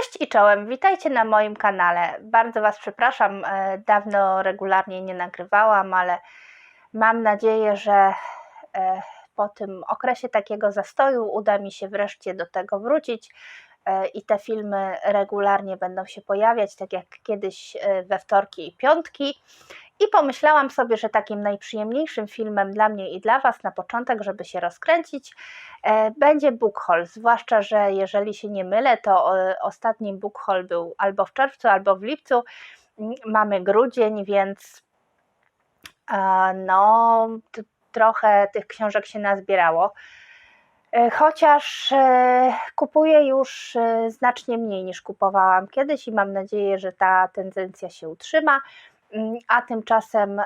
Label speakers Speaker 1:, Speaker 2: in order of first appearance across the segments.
Speaker 1: Cześć i czołem, witajcie na moim kanale. Bardzo Was przepraszam, e, dawno regularnie nie nagrywałam, ale mam nadzieję, że e, po tym okresie takiego zastoju uda mi się wreszcie do tego wrócić e, i te filmy regularnie będą się pojawiać, tak jak kiedyś we wtorki i piątki. I pomyślałam sobie, że takim najprzyjemniejszym filmem dla mnie i dla Was na początek, żeby się rozkręcić, e, będzie book haul. Zwłaszcza, że jeżeli się nie mylę, to e, ostatni book haul był albo w czerwcu, albo w lipcu. Mm, mamy grudzień, więc e, no, trochę tych książek się nazbierało. Chociaż kupuję już znacznie mniej niż kupowałam kiedyś i mam nadzieję, że ta tendencja się utrzyma. Mm, a tymczasem e,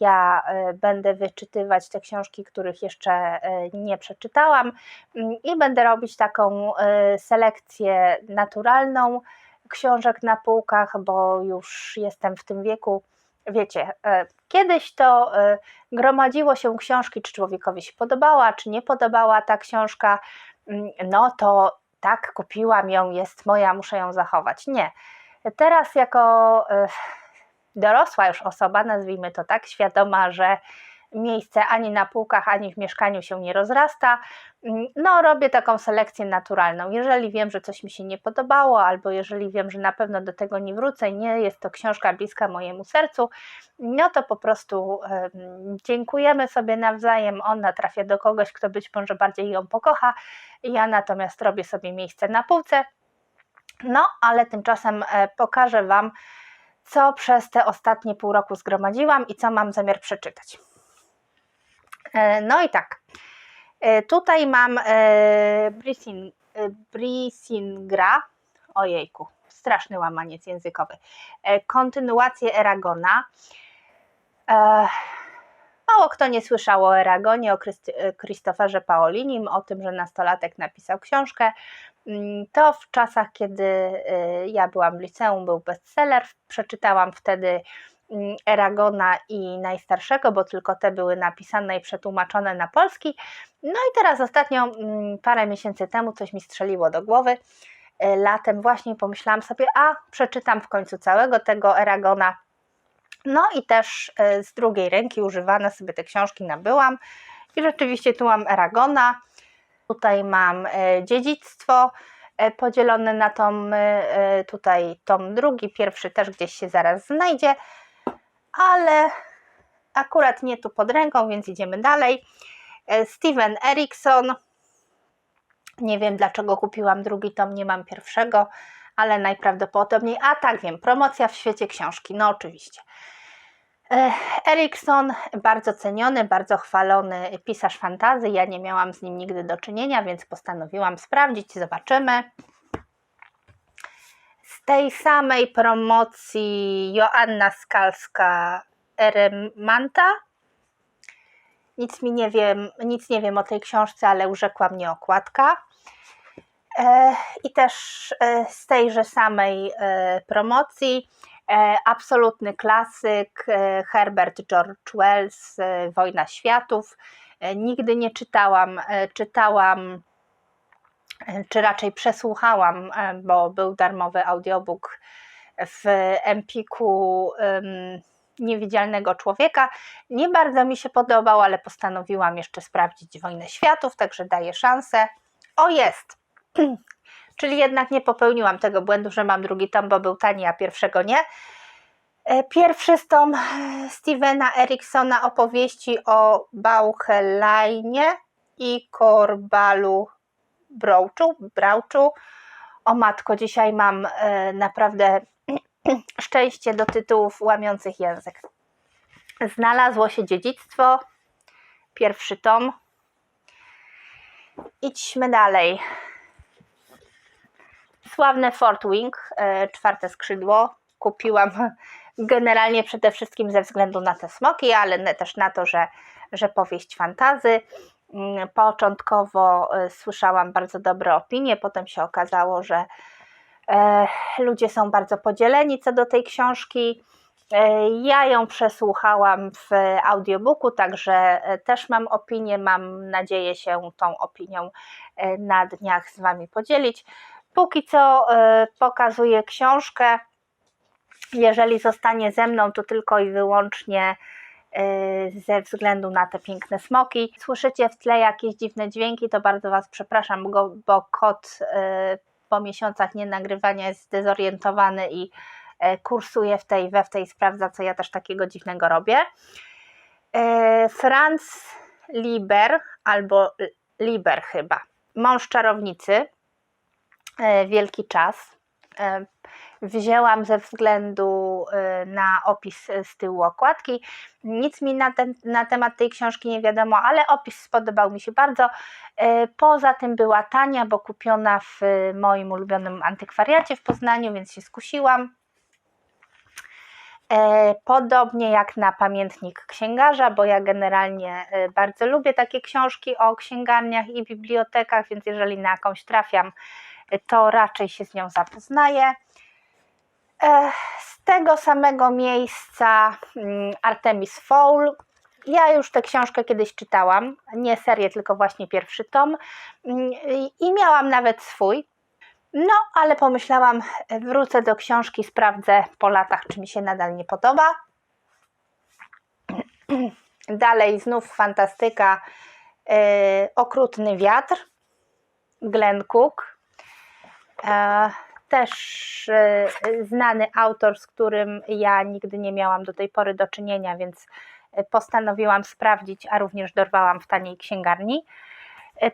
Speaker 1: ja e, będę wyczytywać te książki, których jeszcze e, nie przeczytałam mm, i będę robić taką selekcję naturalną książek na półkach, bo już jestem w tym wieku. Wiecie, kiedyś to gromadziło się książki, czy człowiekowi się podobała, czy nie podobała ta książka, mm, no to tak, kupiłam ją, jest moja, muszę ją zachować. Nie. Teraz jako dorosła już osoba, nazwijmy to tak, świadoma, że miejsce ani na półkach, ani w mieszkaniu się nie rozrasta. No, robię taką selekcję naturalną. Jeżeli wiem, że coś mi się nie podobało, albo jeżeli wiem, że na pewno do tego nie wrócę nie jest to książka bliska mojemu sercu, no to po prostu dziękujemy sobie nawzajem. Ona trafia do kogoś, kto być może bardziej ją pokocha. Ja natomiast robię sobie miejsce na półce. No, ale tymczasem e, pokażę Wam, co przez te ostatnie pół roku zgromadziłam i co mam zamiar przeczytać. E, no i tak, e, tutaj mam e, Brisingra, ojejku, straszny łamaniec językowy, kontynuację Eragona. Mało kto nie słyszał o Eragonie, o Christopherze Paolinim, o tym, że nastolatek napisał książkę. Mm, to w czasach, kiedy y, ja byłam w liceum, był bestseller. Przeczytałam wtedy mm, Eragona i najstarszego, bo tylko te były napisane i przetłumaczone na polski. No i teraz ostatnio, mm, parę miesięcy temu, coś mi strzeliło do głowy. Y, latem właśnie pomyślałam sobie, a przeczytam w końcu całego tego Eragona. No i też y, z drugiej ręki używane sobie te książki nabyłam. I rzeczywiście tu mam Eragona Tutaj mam e, dziedzictwo e, podzielone na tom, e, tutaj tom drugi, pierwszy też gdzieś się zaraz znajdzie, ale akurat nie tu pod ręką, więc idziemy dalej. Steven Erikson, nie wiem dlaczego kupiłam drugi tom, nie mam pierwszego, ale najprawdopodobniej, a tak wiem, promocja w świecie książki, no oczywiście. Erikson, bardzo ceniony, bardzo chwalony pisarz fantazy. Ja nie miałam z nim nigdy do czynienia, więc postanowiłam sprawdzić, zobaczymy. Z tej samej promocji Joanna Skalska Eremanta. Nic mi nie wiem, nic nie wiem o tej książce, ale urzekła mnie okładka. E, I też e, z tejże samej e, promocji E, absolutny klasyk e, Herbert George Wells, e, Wojna Światów. Nigdy nie czytałam, czytałam, czy raczej przesłuchałam, bo był darmowy audiobook w Empiku Niewidzialnego Człowieka. Nie bardzo mi się podobał, ale postanowiłam jeszcze sprawdzić Wojnę Światów, także daję szansę. O, jest! Czyli jednak nie popełniłam tego błędu, że mam drugi tom, bo był tani, a pierwszego nie. E, pierwszy z tom Stevena Eriksona opowieści o Bauchelainie i Korbalu Brauczu. Brauczu. O matko, dzisiaj mam e, naprawdę szczęście do tytułów łamiących język. Znalazło się dziedzictwo, pierwszy tom. Idźmy dalej. Sławne Fort Wing, e, czwarte skrzydło. Kupiłam generalnie przede wszystkim ze względu na te smoki, ale też na to, że, że powieść fantazy. Mm, początkowo e, słyszałam bardzo dobre opinie, potem się okazało, że e, ludzie są bardzo podzieleni co do tej książki. Ja ją przesłuchałam w audiobooku, także też mam opinię. Mam nadzieję się tą opinią na dniach z Wami podzielić. Póki co e, pokazuję książkę. Jeżeli zostanie ze mną, to tylko i wyłącznie e, ze względu na te piękne smoki. Słyszycie w tle jakieś dziwne dźwięki, to bardzo Was przepraszam, bo, kot e, po miesiącach nienagrywania jest zdezorientowany i kursuje w tej we w tej, sprawdza, co ja też takiego dziwnego robię. Franz Liber, albo Liber chyba, mąż czarownicy, wielki czas. E, Wzięłam ze względu e, na opis z tyłu okładki. Nic mi na, ten, na temat tej książki nie wiadomo, ale opis spodobał mi się bardzo. E, Poza tym była tania, bo kupiona w moim ulubionym antykwariacie w Poznaniu, więc się skusiłam. E, Podobnie jak na pamiętnik księgarza, bo ja generalnie e, bardzo lubię takie książki o księgarniach i bibliotekach, więc jeżeli na jakąś trafiam, e, to raczej się z nią zapoznaję. E, Z tego samego miejsca mm, Artemis Fowl. Ja już tę książkę kiedyś czytałam, nie serię, tylko właśnie pierwszy tom Mm, i- miałam nawet swój. No, ale pomyślałam, wrócę do książki, sprawdzę po latach, czy mi się nadal nie podoba. Dalej znów fantastyka, e, Okrutny wiatr, Glenn Cook. E, też e, znany autor, z którym ja nigdy nie miałam do tej pory do czynienia, więc e, postanowiłam sprawdzić, a również dorwałam w taniej księgarni.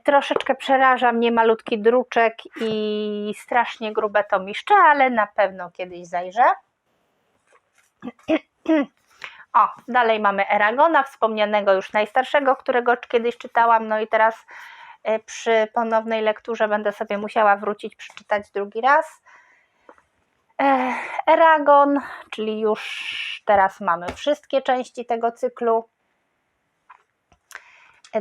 Speaker 1: Troszeczkę przeraża mnie malutki druczek i strasznie grube tomiszcze, ale na pewno kiedyś zajrzę. O, dalej mamy Eragona, wspomnianego już najstarszego, którego kiedyś czytałam, no i teraz przy ponownej lekturze będę sobie musiała wrócić, przeczytać drugi raz. E, Eragon, czyli już teraz mamy wszystkie części tego cyklu.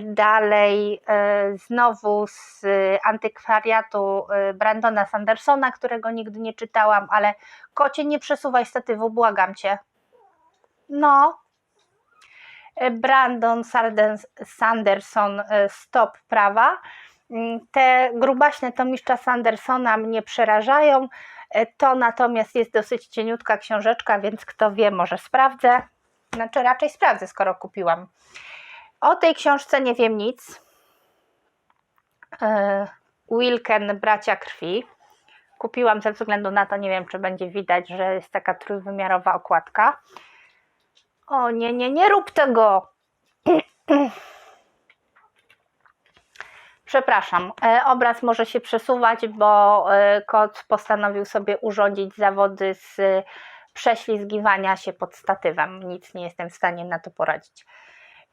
Speaker 1: Dalej e, znowu z antykwariatu e, Brandona Sandersona, którego nigdy nie czytałam, ale kocie nie przesuwaj statywu, błagam cię. No. Brandon Sanderson e, Stop prawa. Mm, Te grubaśne tomiszcza Sandersona mnie przerażają. E, To natomiast jest dosyć cieniutka książeczka, więc kto wie, może sprawdzę. Znaczy raczej sprawdzę, skoro kupiłam. O tej książce nie wiem nic. E, Wilken Bracia Krwi. Kupiłam ze względu na to, nie wiem czy będzie widać, że jest taka trójwymiarowa okładka. O nie, nie, nie rób tego! Przepraszam, e, obraz może się przesuwać, bo e, kot postanowił sobie urządzić zawody z e, prześlizgiwania się pod statywem. Nic nie jestem w stanie na to poradzić.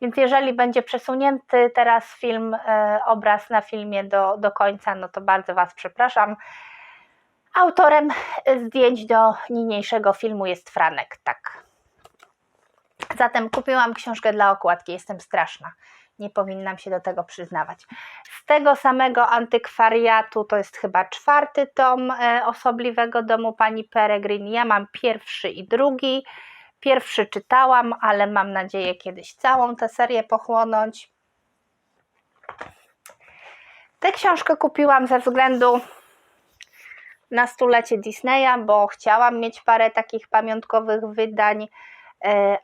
Speaker 1: Więc jeżeli będzie przesunięty teraz film, obraz na filmie do, do końca, no to bardzo Was przepraszam. Autorem zdjęć do niniejszego filmu jest Franek, tak. Zatem kupiłam książkę dla okładki, jestem straszna. Nie powinnam się do tego przyznawać. Z tego samego antykwariatu, to jest chyba czwarty tom e, osobliwego domu pani Peregrin. Ja mam pierwszy i drugi. Pierwszy czytałam, ale mam nadzieję kiedyś całą tę serię pochłonąć. Tę książkę kupiłam ze względu na stulecie Disneya, bo chciałam mieć parę takich pamiątkowych wydań,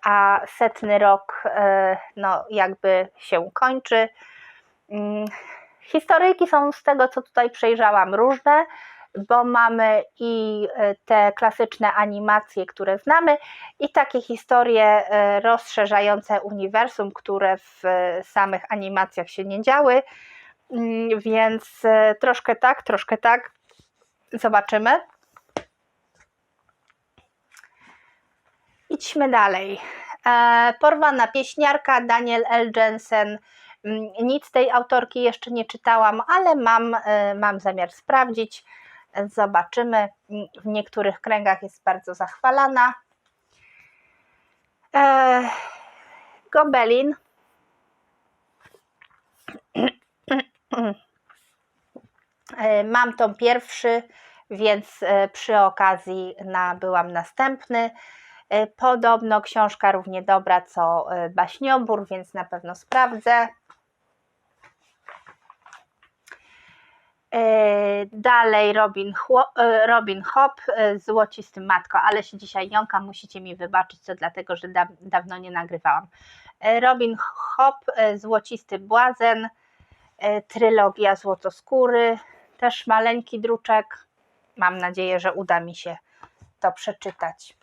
Speaker 1: a setny rok e, no, jakby się kończy. Mm, Historyjki są z tego, co tutaj przejrzałam, różne, bo mamy i e, te klasyczne animacje, które znamy, i takie historie e, rozszerzające uniwersum, które w e, samych animacjach się nie działy. Mm, Więc e, troszkę tak, troszkę tak. Zobaczymy. Idźmy dalej. E, Porwana pieśniarka Daniel L. Jensen. Mm, Nic tej autorki jeszcze nie czytałam, ale mam, e, mam zamiar sprawdzić. Zobaczymy. Mm, W niektórych kręgach jest bardzo zachwalana. E, Gobelin. Mam tom pierwszy, więc przy okazji nabyłam następny. E, Podobno książka równie dobra co e, Baśniobór, więc na pewno sprawdzę. Dalej Robin, e, Robin Hop, e, Złocistym Matko, ale się dzisiaj jąka, musicie mi wybaczyć, to dlatego, że da, dawno nie nagrywałam. E, Robin Hop, e, Złocisty Błazen, e, trylogia Złotoskóry, też maleńki druczek. Mam nadzieję, że uda mi się to przeczytać.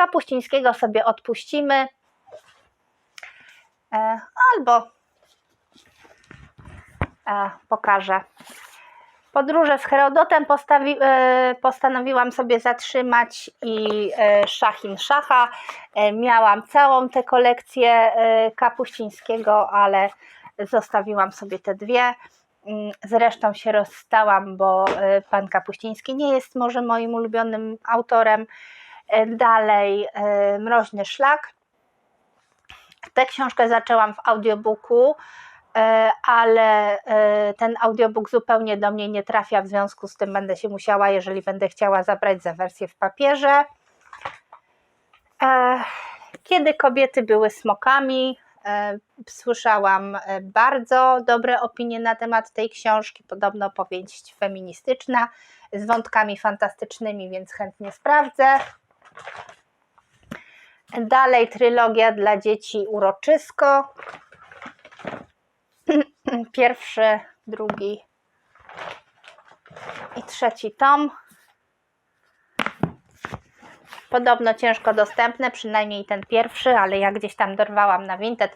Speaker 1: Kapuścińskiego sobie odpuścimy. E, Albo e, pokażę. Podróże z Herodotem postawi, e, postanowiłam sobie zatrzymać i Szachin Szacha. Miałam całą tę kolekcję Kapuścińskiego, ale zostawiłam sobie te dwie. Mm, Zresztą się rozstałam, bo e, pan Kapuściński nie jest może moim ulubionym autorem. E, Dalej e, Mroźny Szlak. Tę książkę zaczęłam w audiobooku, ale ten audiobook zupełnie do mnie nie trafia, w związku z tym będę się musiała, jeżeli będę chciała zabrać za wersję w papierze. Kiedy kobiety były smokami, słyszałam e, bardzo dobre opinie na temat tej książki. Podobno powieść feministyczna z wątkami fantastycznymi, więc chętnie sprawdzę. Dalej trylogia dla dzieci Uroczysko. Pierwszy, drugi i trzeci tom. Podobno ciężko dostępne, przynajmniej ten pierwszy, ale ja gdzieś tam dorwałam na Vinted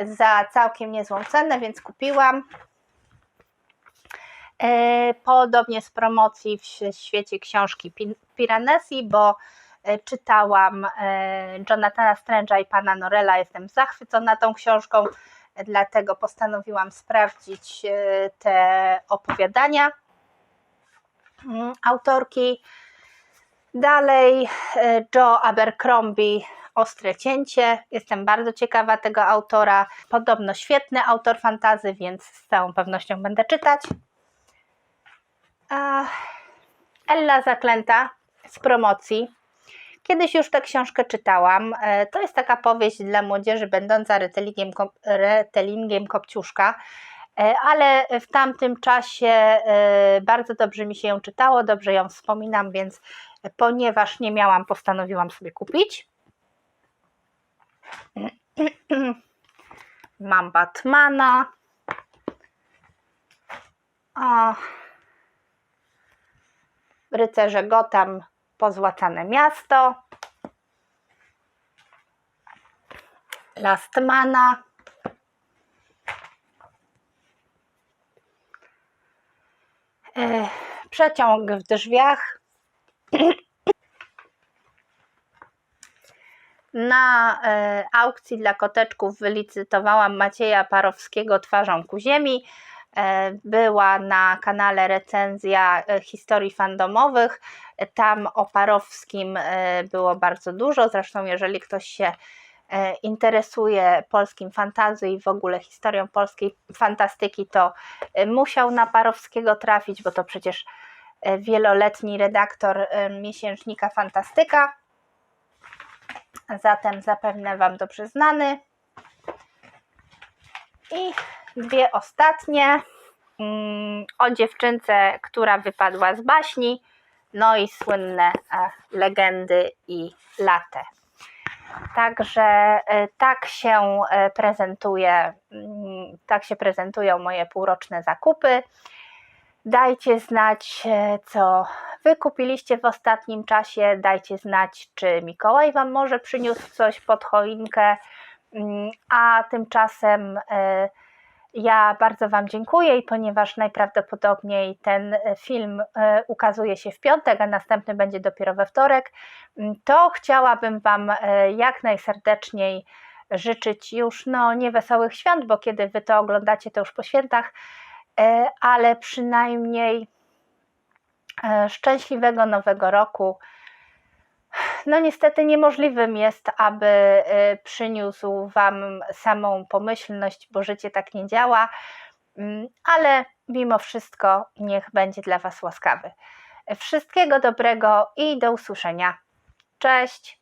Speaker 1: za całkiem niezłą cenę, więc kupiłam. E, Podobnie z promocji w świecie książki Pi- Piranesi, bo e, czytałam e, Jonathana Strange'a i pana Norella. Jestem zachwycona tą książką, dlatego postanowiłam sprawdzić te opowiadania mm, autorki. Dalej e, Joe Abercrombie Ostre cięcie. Jestem bardzo ciekawa tego autora. Podobno świetny autor fantazy, więc z całą pewnością będę czytać. Ella Zaklęta z promocji. Kiedyś już tę książkę czytałam. E, To jest taka powieść dla młodzieży będąca retellingiem, kop- retellingiem Kopciuszka, E, ale w tamtym czasie bardzo dobrze mi się ją czytało, dobrze ją wspominam, więc ponieważ nie miałam, postanowiłam sobie kupić. Mam Batmana. O, Rycerze Gotham, pozłacane miasto. Lastmana. E, Przeciąg w drzwiach. Na e, aukcji dla koteczków wylicytowałam Macieja Parowskiego twarzą ku ziemi. E, była na kanale recenzja e, historii fandomowych. Tam o Parowskim było bardzo dużo. Zresztą, jeżeli ktoś się interesuje polskim fantazy i w ogóle historią polskiej fantastyki, to musiał na Parowskiego trafić, bo to przecież wieloletni redaktor e, miesięcznika Fantastyka. Zatem zapewne Wam dobrze znany. I dwie ostatnie. Mm, O dziewczynce, która wypadła z baśni. No i słynne e, legendy i latę. Także e, tak się e, prezentuje, mm, tak się prezentują moje półroczne zakupy. Dajcie znać, e, co Wy kupiliście w ostatnim czasie. Dajcie znać, czy Mikołaj Wam może przyniósł coś pod choinkę. Mm, A tymczasem e, ja bardzo Wam dziękuję i ponieważ najprawdopodobniej ten e, film ukazuje się w piątek, a następny będzie dopiero we wtorek, mm, to chciałabym Wam jak najserdeczniej życzyć już no nie wesołych świąt, bo kiedy Wy to oglądacie, to już po świętach, ale przynajmniej e, szczęśliwego nowego roku. No niestety niemożliwym jest, aby e, przyniósł Wam samą pomyślność, bo życie tak nie działa, Mm, ale mimo wszystko niech będzie dla Was łaskawy. Wszystkiego dobrego i do usłyszenia. Cześć!